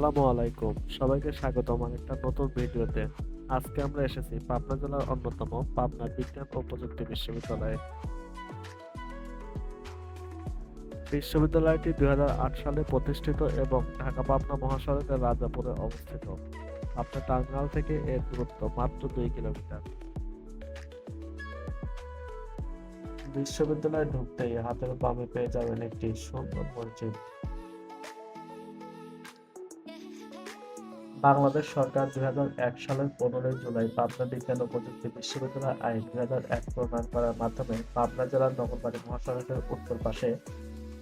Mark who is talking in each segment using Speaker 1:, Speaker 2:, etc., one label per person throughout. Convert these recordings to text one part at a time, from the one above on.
Speaker 1: আসসালামু আলাইকুম। সবাইকে স্বাগতম আমার একটা নতুন ভিডিওতে। আজকে আমরা এসেছি পাবনা জেলার অন্যতম পাবনা বিজ্ঞান ও প্রযুক্তি বিশ্ববিদ্যালয়ে। বিশ্ববিদ্যালয়টি দুই সালে প্রতিষ্ঠিত এবং ঢাকা পাবনা মহাসড়কের রাজাপুরে অবস্থিত। পাবনা টার্মিনাল থেকে এর দূরত্ব মাত্র দুই কিলোমিটার। বিশ্ববিদ্যালয়ে ঢুকতেই হাতের বামে পেয়ে যাবেন একটি সুন্দর মসজিদ। বাংলাদেশ সরকার দুই সালের পনেরোই জুলাই পাবনা বিজ্ঞান ও প্রযুক্তি বিশ্ববিদ্যালয় আইন দুই প্রণয়ন করার মাধ্যমে পাবনা জেলার নগরবাড়ি মহাসড়কের উত্তর পাশে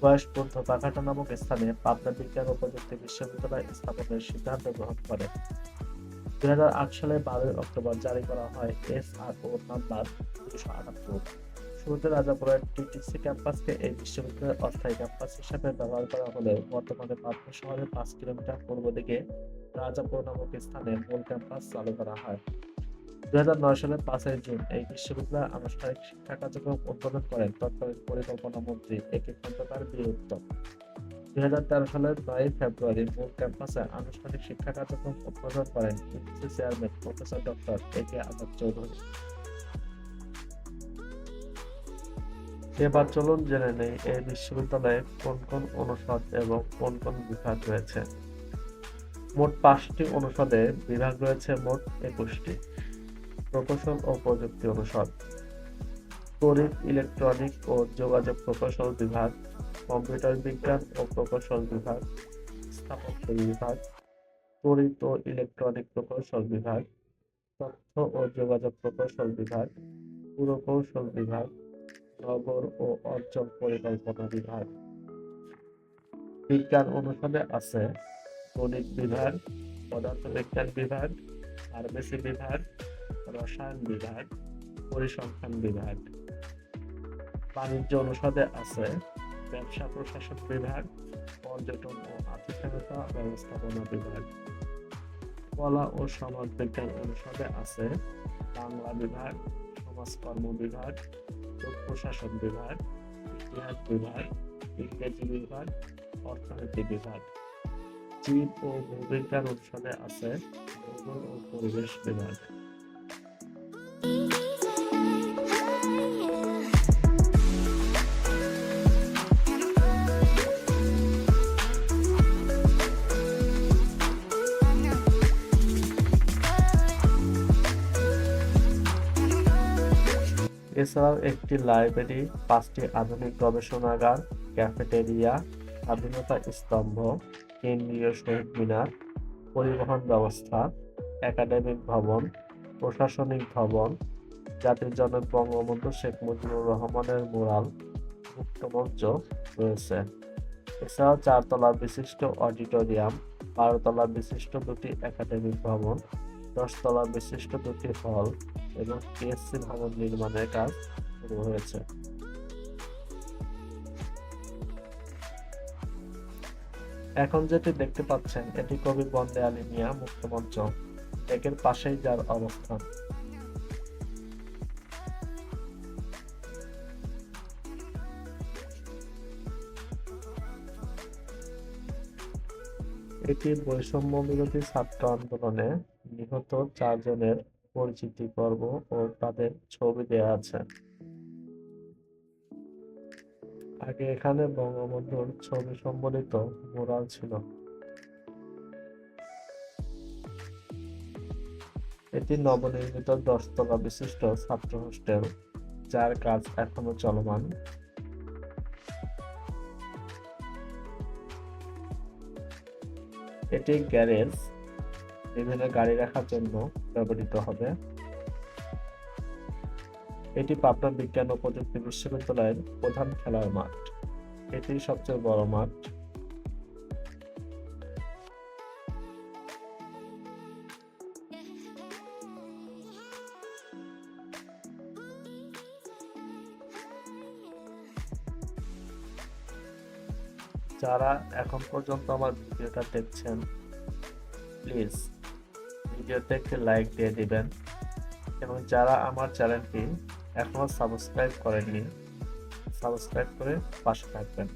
Speaker 1: বয়সপূর্ণ বাঘাটা নামক স্থানে পাবনা বিজ্ঞান ও প্রযুক্তি বিশ্ববিদ্যালয় স্থাপনের সিদ্ধান্ত গ্রহণ করে। দুই হাজার আট সালের বারোই অক্টোবর জারি করা হয় এস আর ও নাম্বার দুশো আটাত্তর। শুরুতে রাজাপুরের টিটিসি ক্যাম্পাসকে এই বিশ্ববিদ্যালয়ের অস্থায়ী ক্যাম্পাস হিসেবে ব্যবহার করা হলেও বর্তমানে পাবনা শহরের পাঁচ কিলোমিটার পূর্ব দিকে রাজাপুর নামক স্থানে মূল ক্যাম্পাস চালু করা হয়। দুই সালের পাঁচই জুন এই বিশ্ববিদ্যালয়ের আনুষ্ঠানিক শিক্ষা কার্যক্রম উদ্বোধন করেন তৎকালীন পরিকল্পনা মন্ত্রী এ কে খন্দকার বীরউত্তম দুই সালের নয় ফেব্রুয়ারি মূল ক্যাম্পাসে আনুষ্ঠানিক শিক্ষা কার্যক্রম উদ্বোধন করেন UGC chairman professor doctor A K Azad Chowdhury. এবার চলুন জেনে নেই এই বিশ্ববিদ্যালয়ে কোন কোন অনুষদ এবং কোন কোন বিভাগ রয়েছে। মোট পাঁচটি অনুষদে বিভাগ রয়েছে মোট একুশটি। প্রকৌশল ও প্রযুক্তি অনুষদ তড়িৎ ইলেকট্রনিক ও যোগাযোগ প্রকৌশল বিভাগ, কম্পিউটার বিজ্ঞান ও প্রকৌশল বিভাগ, স্থাপত্য বিভাগ তড়িৎ ও ইলেকট্রনিক প্রকৌশল বিভাগ, তথ্য ও যোগাযোগ প্রকৌশল বিভাগ, পুরকৌশল বিভাগ, নগর ও অঞ্চল পরিকল্পনা বিভাগ। বিজ্ঞান অনুষদে আছে গণিত বিভাগ পদার্থবিজ্ঞান বিভাগ, ফার্মেসি বিভাগ, রসায়ন বিভাগ, পরিসংখ্যান বিভাগ। বাণিজ্য অনুষদে আছে ব্যবসা প্রশাসন বিভাগ, পর্যটন ও আতিথেয়তা ব্যবস্থাপনা বিভাগ। কলা ও সমাজ বিজ্ঞান অনুষদে আছে বাংলা বিভাগ, সমাজকর্ম বিভাগ, লোক প্রশাসন বিভাগ, ইতিহাস বিভাগ, ইংরেজি বিভাগ, অর্থনীতি বিভাগ। জীব ও ভূবিজ্ঞান অনুষদে আছে ভূগোল ও পরিবেশ বিভাগ। এছাড়াও একটি লাইব্রেরি, পাঁচটি আধুনিক গবেষণাগার, ক্যাফেটেরিয়া, স্বাধীনতা স্তম্ভ। কেন্দ্রীয় শহীদ মিনার পরিবহন ব্যবস্থা, একাডেমিক ভবন, প্রশাসনিক ভবন, জাতির জনক বঙ্গবন্ধু শেখ মুজিবুর রহমানের মুরাল মুক্তমঞ্চ রয়েছে। এছাড়াও চারতলা বিশিষ্ট অডিটোরিয়াম, বারোতলা বিশিষ্ট দুটি একাডেমিক ভবন, দশতলা বিশিষ্ট দুটি হল এবং টিএসসি ভবন নির্মাণের কাজ শুরু হয়েছে। এখন যেটি দেখতে পাচ্ছেন, এটি কবি বন্দে আলী মিয়া মুক্তমঞ্চ একের পাশেই যার অবস্থান। এটি বৈষম্য বিরোধী ছাত্র আন্দোলনে নিহত চারজনের পরিচিতি পর্ব ও তাদের ছবি দেয়া আছে। আগে এখানে বঙ্গবন্ধুর ছবি সম্বলিত মুরাল ছিল। এটি নবনির্মিত দশতলা বিশিষ্ট ছাত্র হোস্টেল যার কাজ এখনও চলমান। এটি গ্যারেজ, বিভিন্ন গাড়ি রাখার জন্য ব্যবহৃত হবে। এটি পাবনা বিজ্ঞান ও প্রযুক্তি বিশ্ববিদ্যালয়ের প্রধান খেলার মাঠ। এটি সবচেয়ে বড় মাঠ। যারা এখন পর্যন্ত আমার ভিডিওটা দেখছেন প্লিজ ভিডিওতে একটি লাইক দিয়ে দিবেন। এবং যারা আমার চ্যানেলটি এখনও সাবস্ক্রাইব করেননি সাবস্ক্রাইব করে পাশে থাকবেন।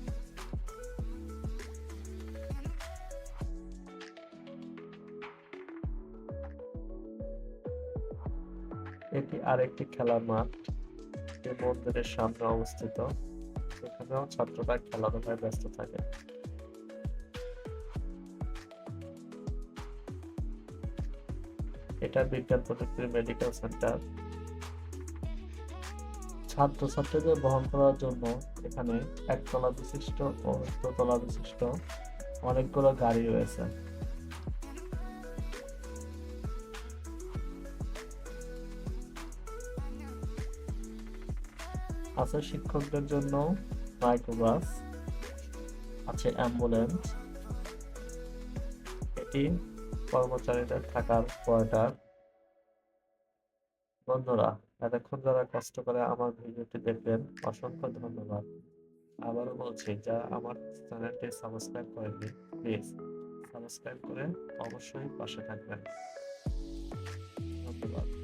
Speaker 1: এটি আরেকটি খেলার মাঠ মন্দিরের সামনে অবস্থিত। এখানেও ছাত্ররা খেলাধুলায় ব্যস্ত থাকে। এটা বিজ্ঞান প্রযুক্তির মেডিকেল সেন্টার ছাত্রছাত্রীদের বহন করার জন্য এখানে একতলা বিশিষ্ট ও দোতলা বিশিষ্ট অনেকগুলো গাড়ি রয়েছে। আছে শিক্ষকদের জন্য মাইক্রোবাস, আছে অ্যাম্বুলেন্স, এটি কর্মচারীদের থাকার কোয়ার্টার। বন্ধুরা এতক্ষণ যারা কষ্ট করে আমার ভিডিওটি দেখবেন, অসংখ্য ধন্যবাদ। আবারও বলছি, যারা আমার চ্যানেলটি সাবস্ক্রাইব করেননি, প্লিজ সাবস্ক্রাইব করে অবশ্যই পাশে থাকবেন। ধন্যবাদ।